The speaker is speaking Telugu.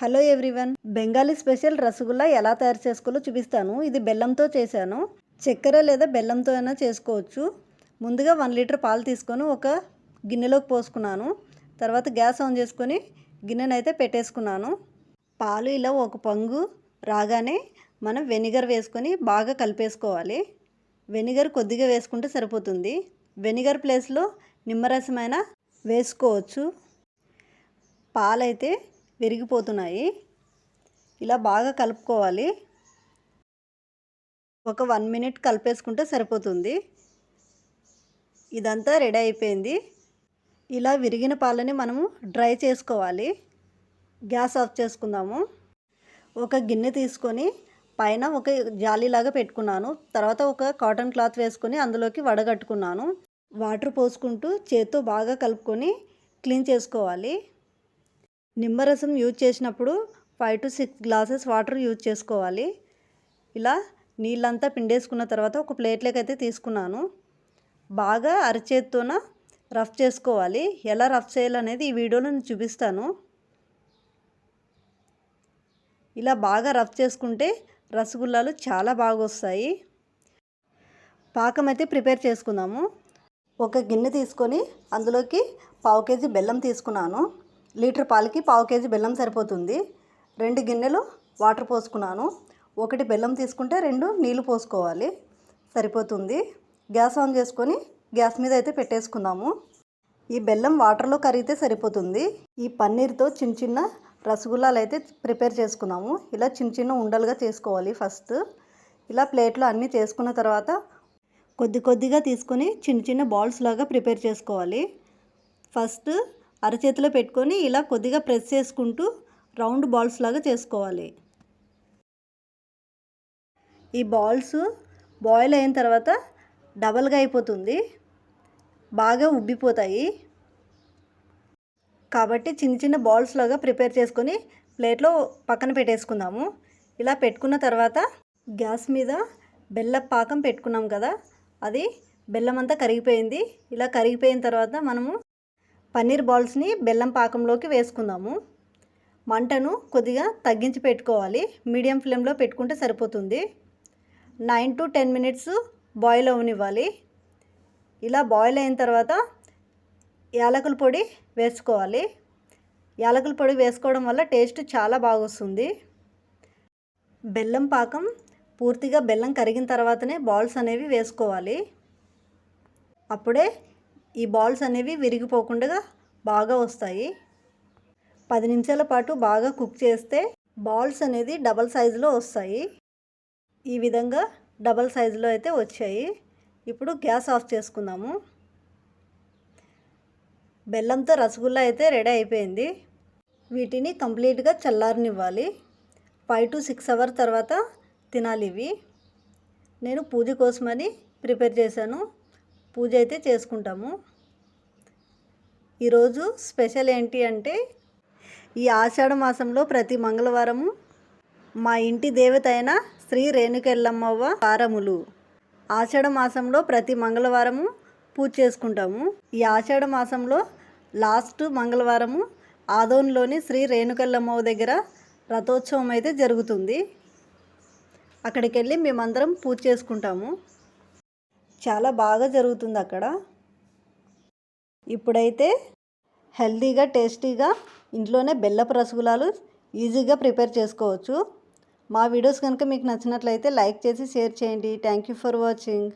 Hello everyone. Bengali special rasgulla ఎలా తయారు చేసుకోవాలో చూపిస్తాను. ఇది బెల్లంతో చేశాను. చక్కెర లేదా బెల్లంతో అయినా చేసుకోవచ్చు. ముందుగా వన్ లీటర్ పాలు తీసుకొని ఒక గిన్నెలోకి పోసుకున్నాను. తర్వాత గ్యాస్ ఆన్ చేసుకొని గిన్నెనైతే అయితే పెట్టేసుకున్నాను. పాలు ఇలా ఒక పంగు రాగానే మనం వెనిగర్ వేసుకొని బాగా కలిపేసుకోవాలి. వెనిగర్ కొద్దిగా వేసుకుంటే సరిపోతుంది. వెనిగర్ ప్లేస్లో నిమ్మరసమైన వేసుకోవచ్చు. పాలైతే విరిగిపోతున్నాయి. ఇలా బాగా కలుపుకోవాలి. ఒక వన్ మినిట్ కలిపేసుకుంటే సరిపోతుంది. ఇదంతా రెడీ అయిపోయింది. ఇలా విరిగిన పాలని మనము డ్రై చేసుకోవాలి. గ్యాస్ ఆఫ్ చేసుకుందాము. ఒక గిన్నె తీసుకొని పైన ఒక జాలీలాగా పెట్టుకున్నాను. తర్వాత ఒక కాటన్ క్లాత్ వేసుకొని అందులోకి వడగట్టుకున్నాను. వాటర్ పోసుకుంటూ చేత్తో బాగా కలుపుకొని క్లీన్ చేసుకోవాలి. నిమ్మరసం యూజ్ చేసినప్పుడు five to six glasses water use చేసుకోవాలి. ఇలా నీళ్ళంతా పిండేసుకున్న తర్వాత ఒక ప్లేట్లోకి అయితే తీసుకున్నాను. బాగా అరచేత్తోన రఫ్ చేసుకోవాలి. ఎలా రఫ్ చేయాలనేది ఈ వీడియోలో నేను చూపిస్తాను. ఇలా బాగా రఫ్ చేసుకుంటే రసగుల్లాలు చాలా బాగా వస్తాయి. పాకం అయితే ప్రిపేర్ చేసుకుందాము. ఒక గిన్నె తీసుకొని అందులోకి పావు కేజీ బెల్లం తీసుకున్నాను. లీటర్ పాలకి పావు కేజీ బెల్లం సరిపోతుంది. రెండు గిన్నెలు వాటర్ పోసుకున్నాను. ఒకటి బెల్లం తీసుకుంటే రెండు నీళ్ళు పోసుకోవాలి. సరిపోతుంది. గ్యాస్ ఆన్ చేసుకొని గ్యాస్ మీద అయితే పెట్టేసుకుందాము. ఈ బెల్లం వాటర్లో కరిగితే సరిపోతుంది. ఈ పన్నీర్తో చిన్న చిన్న రసగుల్లాలు అయితే ప్రిపేర్ చేసుకుందాము. ఇలా చిన్న చిన్న ఉండలుగా చేసుకోవాలి ఫస్ట్. ఇలా ప్లేట్లో అన్నీ చేసుకున్న తర్వాత కొద్ది కొద్దిగా తీసుకొని చిన్న చిన్న బాల్స్ లాగా ప్రిపేర్ చేసుకోవాలి. ఫస్ట్ అరచేతిలో పెట్టుకొని ఇలా కొద్దిగా ప్రెస్ చేసుకుంటూ రౌండ్ బాల్స్ లాగా చేసుకోవాలి. ఈ బాల్స్ బాయిల్ అయిన తర్వాత డబల్గా అయిపోతుంది. బాగా ఉబ్బిపోతాయి. కాబట్టి చిన్న చిన్న బాల్స్ లాగా ప్రిపేర్ చేసుకొని ప్లేట్లో పక్కన పెట్టేసుకుందాము. ఇలా పెట్టుకున్న తర్వాత గ్యాస్ మీద బెల్లం పాకం పెట్టుకున్నాం కదా అది బెల్లం అంతా కరిగిపోయింది. ఇలా కరిగిపోయిన తర్వాత మనము పన్నీర్ బాల్స్ని బెల్లం పాకంలోకి వేసుకుందాము. మంటను కొద్దిగా తగ్గించి పెట్టుకోవాలి. మీడియం ఫ్లేమ్లో పెట్టుకుంటే సరిపోతుంది. Nine to ten minutes boil అవనివ్వాలి. ఇలా బాయిల్ అయిన తర్వాత యాలకుల పొడి వేసుకోవాలి. యాలకుల పొడి వేసుకోవడం వల్ల టేస్ట్ చాలా బాగా వస్తుంది బెల్లం పాకం పూర్తిగా బెల్లం కరిగిన తర్వాతనే బాల్స్ అనేవి వేసుకోవాలి. అప్పుడే ఈ బాల్స్ అనేవి విరిగిపోకుండా బాగా వస్తాయి. పది నిమిషాల పాటు బాగా కుక్ చేస్తే బాల్స్ అనేది డబల్ సైజులో వస్తాయి. ఈ విధంగా డబల్ సైజులో అయితే వచ్చాయి. ఇప్పుడు గ్యాస్ ఆఫ్ చేసుకుందాము. బెల్లంతో రసగుల్లా అయితే రెడీ అయిపోయింది. వీటిని కంప్లీట్గా చల్లారనివ్వాలి. ఫైవ్ టు సిక్స్ అవర్ తర్వాత తినాలి ఇవి. నేను పూజ కోసమని ప్రిపేర్ చేశాను. పూజ అయితే చేసుకుంటాము. ఈరోజు స్పెషల్ ఏంటి అంటే ఈ ఆషాఢ మాసంలో ప్రతి మంగళవారము మా ఇంటి దేవత అయిన శ్రీ రేణుకెళ్ళమ్మవ్వ వారములు. ఆషాఢ మాసంలో ప్రతి మంగళవారము పూజ చేసుకుంటాము. ఈ ఆషాఢ మాసంలో లాస్ట్ మంగళవారము ఆదోన్లోని శ్రీ రేణుకెళ్ళమ్మవ దగ్గర రథోత్సవం అయితే జరుగుతుంది. అక్కడికి వెళ్ళి మేమందరం పూజ చేసుకుంటాము. చాలా బాగా జరుగుతుంది అక్కడ. ఇప్పుడైతే హెల్తీగా టేస్టీగా ఇంట్లోనే బెల్లపు రసగులాలు ఈజీగా ప్రిపేర్ చేసుకోవచ్చు. మా వీడియోస్ కనుక మీకు నచ్చినట్లయితే లైక్ చేసి షేర్ చేయండి. Thank you for watching.